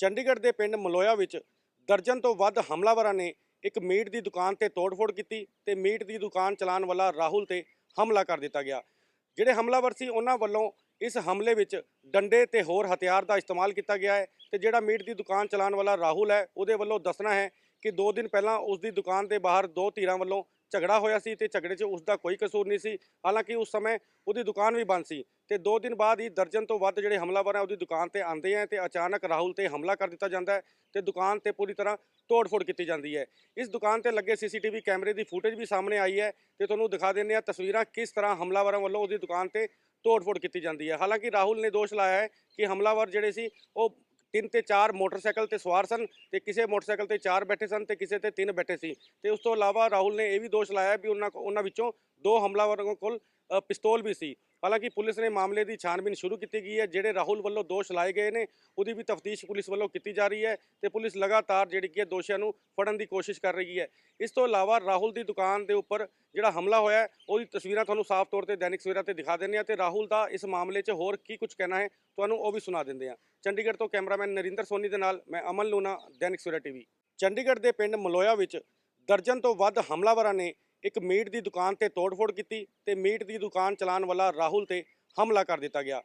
ਚੰਡੀਗੜ੍ਹ ਦੇ ਪਿੰਡ ਮਲੋਇਆ ਵਿੱਚ ਦਰਜਨ ਤੋਂ ਵੱਧ ਹਮਲਾਵਰਾਂ ਨੇ ਇੱਕ ਮੀਟ ਦੀ ਦੁਕਾਨ ਤੇ ਤੋੜਫੋੜ ਕੀਤੀ ਤੇ ਮੀਟ ਦੀ ਦੁਕਾਨ ਚਲਾਉਣ ਵਾਲਾ ਰਾਹੁਲ ਤੇ ਹਮਲਾ ਕਰ ਦਿੱਤਾ ਗਿਆ। ਜਿਹੜੇ ਹਮਲਾਵਰ ਸੀ, ਉਹਨਾਂ ਵੱਲੋਂ ਇਸ ਹਮਲੇ ਵਿੱਚ ਡੰਡੇ ਤੇ ਹੋਰ ਹਥਿਆਰ ਦਾ ਇਸਤੇਮਾਲ ਕੀਤਾ ਗਿਆ ਹੈ ਤੇ ਜਿਹੜਾ ਮੀਟ ਦੀ ਦੁਕਾਨ ਚਲਾਉਣ ਵਾਲਾ ਰਾਹੁਲ ਹੈ, ਉਹਦੇ ਵੱਲੋਂ ਦੱਸਣਾ ਹੈ ਕਿ 2 ਦਿਨ ਪਹਿਲਾਂ ਉਸ ਦੀ ਦੁਕਾਨ ਦੇ ਬਾਹਰ ਦੋ ਧੀਰਾਂ ਵੱਲੋਂ ਝਗੜਾ ਹੋਇਆ ਸੀ ਤੇ ਝਗੜੇ 'ਚ ਉਸ ਦਾ ਕੋਈ ਕਸੂਰ ਨਹੀਂ ਸੀ। ਹਾਲਾਂਕਿ ਉਸ ਸਮੇਂ ਉਹਦੀ ਦੁਕਾਨ ਵੀ ਬੰਦ ਸੀ ਤੇ 2 ਦਿਨ ਬਾਅਦ ਹੀ ਦਰਜਨ ਤੋਂ ਵੱਧ ਜਿਹੜੇ ਹਮਲਾਵਰ ਹੈ ਉਹਦੀ ਦੁਕਾਨ ਤੇ ਆਉਂਦੇ ਹੈ ਤੇ ਅਚਾਨਕ ਰਾਹੁਲ ਤੇ ਹਮਲਾ ਕਰ ਦਿੱਤਾ ਜਾਂਦਾ ਹੈ ਤੇ ਦੁਕਾਨ ਤੇ ਪੂਰੀ ਤਰ੍ਹਾਂ ਤੋੜ-ਫੋੜ ਕੀਤੀ ਜਾਂਦੀ ਹੈ। ਇਸ ਦੁਕਾਨ ਤੇ ਲੱਗੇ ਸੀਸੀਟੀਵੀ ਕੈਮਰੇ ਦੀ ਫੁਟੇਜ ਵੀ ਸਾਹਮਣੇ ਆਈ ਹੈ ਤੇ ਤੁਹਾਨੂੰ ਦਿਖਾ ਦਿੰਦੇ ਆ ਤਸਵੀਰਾਂ ਕਿਸ ਤਰ੍ਹਾਂ ਹਮਲਾਵਰਾਂ ਵੱਲੋਂ ਉਹਦੀ ਦੁਕਾਨ ਤੇ ਤੋੜ-ਫੋੜ ਕੀਤੀ ਜਾਂਦੀ ਹੈ। ਹਾਲਾਂਕਿ ਰਾਹੁਲ ਨੇ ਦੋਸ਼ ਲਾਇਆ ਹੈ ਕਿ ਹਮਲਾਵਰ ਜਿਹੜੇ ਸੀ ਉਹ ਤਿੰਨ ਤੇ ਚਾਰ ਮੋਟਰਸਾਈਕਲ ਤੇ ਸਵਾਰ ਸਨ ਤੇ ਕਿਸੇ ਮੋਟਰਸਾਈਕਲ ਤੇ ਚਾਰ ਬੈਠੇ ਸਨ ਤੇ ਕਿਸੇ ਤੇ ਤਿੰਨ ਬੈਠੇ ਸੀ। ਤੇ ਉਸ ਤੋਂ ਇਲਾਵਾ ਰਾਹੁਲ ਨੇ ਇਹ ਵੀ ਦੋਸ਼ ਲਾਇਆ ਵੀ ਉਹਨਾਂ ਕੋ- ਉਹਨਾਂ ਵਿੱਚੋਂ ਦੋ ਹਮਲਾਵਰਾਂ ਕੋਲ ਪਿਸਤੌਲ ਵੀ ਸੀ। ਹਾਲਾਂਕਿ ਪੁਲਿਸ ਨੇ ਮਾਮਲੇ ਦੀ ਛਾਣਬੀਨ ਸ਼ੁਰੂ ਕੀਤੀ ਗਈ ਹੈ, ਜਿਹੜੇ ਰਾਹੁਲ ਵੱਲੋਂ ਦੋਸ਼ ਲਾਏ ਗਏ ਨੇ, ਉਹਦੀ ਵੀ ਤਫਤੀਸ਼ ਪੁਲਿਸ ਵੱਲੋਂ ਕੀਤੀ ਜਾ ਰਹੀ ਹੈ ਤੇ ਪੁਲਿਸ ਲਗਾਤਾਰ ਜਿਹੜੀ ਕਿ ਹੈ ਦੋਸ਼ੀਆਂ ਨੂੰ ਫੜਨ ਦੀ ਕੋਸ਼ਿਸ਼ ਕਰ ਰਹੀ ਹੈ। ਇਸ ਤੋਂ ਇਲਾਵਾ ਰਾਹੁਲ ਦੀ ਦੁਕਾਨ ਦੇ ਉੱਪਰ ਜਿਹੜਾ ਹਮਲਾ ਹੋਇਆ ਉਹਦੀ ਤਸਵੀਰਾਂ ਤੁਹਾਨੂੰ ਸਾਫ਼ ਤੌਰ ਤੇ ਦੈਨਿਕ ਸਵੇਰਾ ਤੇ ਦਿਖਾ ਦਿੰਦੇ ਆ ਤੇ ਰਾਹੁਲ ਦਾ ਇਸ ਮਾਮਲੇ 'ਚ ਹੋਰ ਕੀ ਕੁਝ ਕਹਿਣਾ ਹੈ, ਤੁਹਾਨੂੰ ਉਹ ਵੀ ਸੁਣਾ ਦਿੰਦੇ ਆ ਚੰਡੀਗੜ੍ਹ ਤੋਂ ਕੈਮਰਾਮੈਨ ਨਰਿੰਦਰ ਸੋਨੀ ਦੇ ਨਾਲ ਮੈਂ ਅਮਨ ਲੂਨਾ ਦੈਨਿਕ ਸਵੇਰਾ ਟੀਵੀ। ਚੰਡੀਗੜ੍ਹ ਦੇ ਪਿੰਡ ਮਲੋਇਆ ਵਿੱਚ ਦਰਜਨ ਤੋਂ ਵੱਧ ਹਮਲਾਵਰਾਂ ਨੇ ਇੱਕ ਮੀਟ ਦੀ ਦੁਕਾਨ ਤੇ ਤੋੜਫੋੜ ਕੀਤੀ ਤੇ ਮੀਟ ਦੀ ਦੁਕਾਨ ਚਲਾਉਣ ਵਾਲਾ ਰਾਹੁਲ ਤੇ ਹਮਲਾ ਕਰ ਦਿੱਤਾ ਗਿਆ।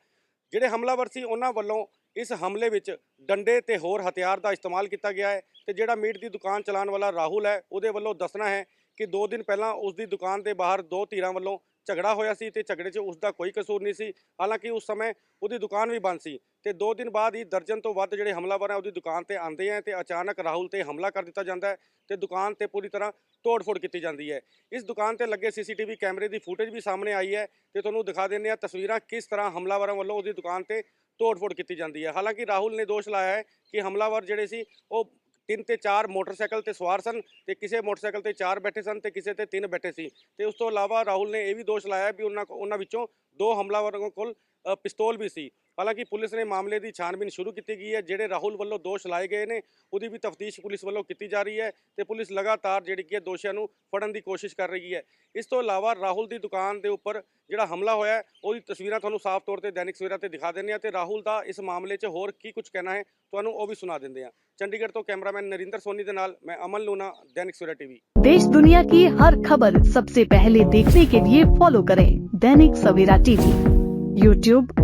ਜਿਹੜੇ ਹਮਲਾਵਰ ਸੀ, ਉਹਨਾਂ ਵੱਲੋਂ ਇਸ ਹਮਲੇ ਵਿੱਚ ਡੰਡੇ ਤੇ ਹੋਰ ਹਥਿਆਰ ਦਾ ਇਸਤੇਮਾਲ ਕੀਤਾ ਗਿਆ ਹੈ ਤੇ ਜਿਹੜਾ ਮੀਟ ਦੀ ਦੁਕਾਨ ਚਲਾਉਣ ਵਾਲਾ ਰਾਹੁਲ ਹੈ, ਉਹਦੇ ਵੱਲੋਂ ਦੱਸਣਾ ਹੈ ਕਿ 2 ਦਿਨ ਪਹਿਲਾਂ ਉਸ ਦੀ ਦੁਕਾਨ ਦੇ ਬਾਹਰ ਦੋ ਧੀਰਾਂ ਵੱਲੋਂ ਝਗੜਾ ਹੋਇਆ ਸੀ ਤੇ ਝਗੜੇ 'ਚ ਉਸ ਦਾ ਕੋਈ ਕਸੂਰ ਨਹੀਂ ਸੀ। ਹਾਲਾਂਕਿ ਉਸ ਸਮੇਂ ਉਹਦੀ ਦੁਕਾਨ ਵੀ ਬੰਦ ਸੀ ਤੇ 2 ਦਿਨ ਬਾਅਦ ਹੀ ਦਰਜਨ ਤੋਂ ਵੱਧ ਜਿਹੜੇ ਹਮਲਾਵਰ ਹੈ ਉਹਦੀ ਦੁਕਾਨ ਤੇ ਆਉਂਦੇ ਹੈ ਤੇ ਅਚਾਨਕ ਰਾਹੁਲ ਤੇ ਹਮਲਾ ਕਰ ਦਿੱਤਾ ਜਾਂਦਾ ਹੈ ਤੇ ਦੁਕਾਨ ਤੇ ਪੂਰੀ ਤਰ੍ਹਾਂ ਤੋੜ-ਫੋੜ ਕੀਤੀ ਜਾਂਦੀ ਹੈ। ਇਸ ਦੁਕਾਨ ਤੇ ਲੱਗੇ ਸੀਸੀਟੀਵੀ ਕੈਮਰੇ ਦੀ ਫੁਟੇਜ ਵੀ ਸਾਹਮਣੇ ਆਈ ਹੈ ਤੇ ਤੁਹਾਨੂੰ ਦਿਖਾ ਦਿੰਦੇ ਆ ਤਸਵੀਰਾਂ ਕਿਸ ਤਰ੍ਹਾਂ ਹਮਲਾਵਰਾਂ ਵੱਲੋਂ ਉਹਦੀ ਦੁਕਾਨ ਤੇ ਤੋੜ-ਫੋੜ ਕੀਤੀ ਜਾਂਦੀ ਹੈ। ਹਾਲਾਂਕਿ ਰਾਹੁਲ ਨੇ ਦੋਸ਼ ਲਾਇਆ ਹੈ ਕਿ ਹਮਲਾਵਰ ਜਿਹੜੇ ਸੀ ਉਹ ਤਿੰਨ ਤੇ ਚਾਰ ਮੋਟਰਸਾਈਕਲ ਤੇ ਸਵਾਰ ਸਨ ਤੇ ਕਿਸੇ ਮੋਟਰਸਾਈਕਲ ਤੇ ਚਾਰ ਬੈਠੇ ਸਨ ਤੇ ਕਿਸੇ ਤੇ ਤਿੰਨ ਬੈਠੇ ਸੀ। ਤੇ ਉਸ ਤੋਂ ਇਲਾਵਾ ਰਾਹੁਲ ਨੇ ਇਹ ਵੀ ਦੋਸ਼ ਲਾਇਆ ਵੀ ਉਹਨਾਂ ਕੋ- ਉਹਨਾਂ ਵਿੱਚੋਂ ਦੋ ਹਮਲਾਵਰਾਂ ਕੋਲ ਪਿਸਤੌਲ ਵੀ ਸੀ। ਹਾਲਾਂਕਿ ਪੁਲਿਸ ਨੇ ਮਾਮਲੇ ਦੀ ਛਾਣਬੀਨ ਸ਼ੁਰੂ ਕੀਤੀ ਗਈ ਹੈ ਜਿਹੜੇ ਰਾਹੁਲ ਵੱਲੋਂ ਦੋਸ਼ ਲਾਏ ਗਏ ਨੇ ਉਹਦੀ ਵੀ ਤਫਤੀਸ਼ ਪੁਲਿਸ ਵੱਲੋਂ ਕੀਤੀ ਜਾ ਰਹੀ ਹੈ ਤੇ ਪੁਲਿਸ ਲਗਾਤਾਰ ਜਿਹੜੀ ਕਿ ਹੈ ਦੋਸ਼ੀਆਂ ਨੂੰ ਫੜਨ ਦੀ ਕੋਸ਼ਿਸ਼ ਕਰ ਰਹੀ ਹੈ ਇਸ ਤੋਂ ਇਲਾਵਾ ਰਾਹੁਲ ਦੀ ਦੁਕਾਨ ਦੇ ਉੱਪਰ ਜਿਹੜਾ ਹਮਲਾ ਹੋਇਆ ਹੈ, ਉਹਦੀ ਤਸਵੀਰਾਂ ਤੁਹਾਨੂੰ ਸਾਫ਼ ਤੌਰ ਤੇ ਦੈਨਿਕ ਸਵੇਰਾ ਤੇ ਦਿਖਾ ਦਿੰਦੇ ਆ ਤੇ ਰਾਹੁਲ ਦਾ ਇਸ ਮਾਮਲੇ 'ਚ ਹੋਰ ਕੀ ਕੁਝ ਕਹਿਣਾ ਹੈ ਤੁਹਾਨੂੰ ਉਹ ਵੀ ਸੁਣਾ ਦਿੰਦੇ ਆ ਚੰਡੀਗੜ੍ਹ ਤੋਂ ਕੈਮਰਾਮੈਨ ਨਰਿੰਦਰ ਸੋਨੀ ਦੇ ਨਾਲ ਮੈਂ ਅਮਨ ਲੂਨਾ ਦੈਨਿਕ ਸਵੇਰਾ ਟੀਵੀ देश दुनिया की हर खबर सबसे पहले देखने के लिए फॉलो करें दैनिक सवेरा टीवी यूट्यूब